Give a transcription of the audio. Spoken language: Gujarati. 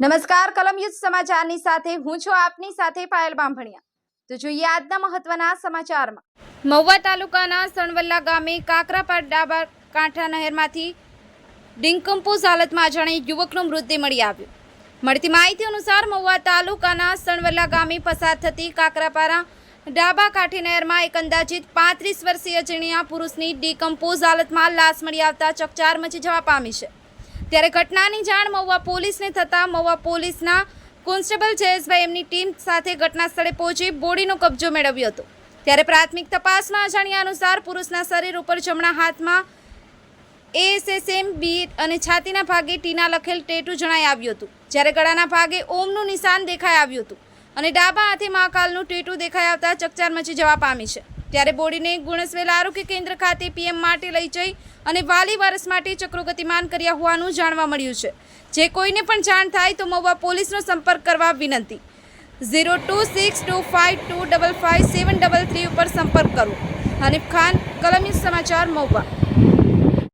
નમસ્કાર કલમયુદ્ધ સમાચારની સાથે હું છું આપની સાથે પાયલ બાંભણિયા. તો જોઈએ આજના મહત્વના સમાચારમાં. મહુવા તાલુકાના સણવલ્લા ગામે કાકરાપાડ ડાબા કાંઠા નહેરમાંથી ડિંકમ્પોઝ હાલતમાં અજાણે યુવકનું મૃતદેહ મળી આવ્યો. મળતી માહિતી અનુસાર મહુવા તાલુકાના સણવલ્લા ગામે પસાર થતી કાકરાપારા ડાબા કાંઠી નહેરમાં એક અંદાજિત પાંત્રીસ વર્ષીય અજાણ્યા પુરુષની ડિકમ્પોઝ હાલતમાં લાશ મળી આવતા ચકચાર મચી જવા પામી છે. ત્યારે ઘટનાની જાણ મહુવા પોલીસને થતાં મહુવા પોલીસના કોન્સ્ટેબલ જયેશભાઈ એમની ટીમ સાથે ઘટના સ્થળે પહોંચી બોડીનો કબજો મેળવ્યો હતો. ત્યારે પ્રાથમિક તપાસમાં અજાણ્યા અનુસાર પુરુષના શરીર ઉપર જમણા હાથમાં એએસએસએમ બી અને છાતીના ભાગે ટીના લખેલ ટેટુ જણાઈ આવ્યું હતું. જ્યારે ગળાના ભાગે ઓમનું નિશાન દેખાઈ આવ્યું હતું અને ડાબા હાથે મહાકાલનું ટેટુ દેખાઈ આવતા ચકચાર મચી જવા પામી છે. ત્યારે બોડીને ગુણસવેલ આરોગ્ય કેન્દ્ર ખાતે પીએમ માટે લઈ જઈ અને વાલી વારસ માટે ચક્રો ગતિમાન કર્યા હોવાનું જાણવા મળ્યું છે. જે કોઈને પણ જાણ થાય તો મહુવા પોલીસનો સંપર્ક કરવા વિનંતી. Zero two six two five two double five seven double three ઉપર સંપર્ક કરો. હનીફ ખાન, કલમી સમાચાર મહુવા.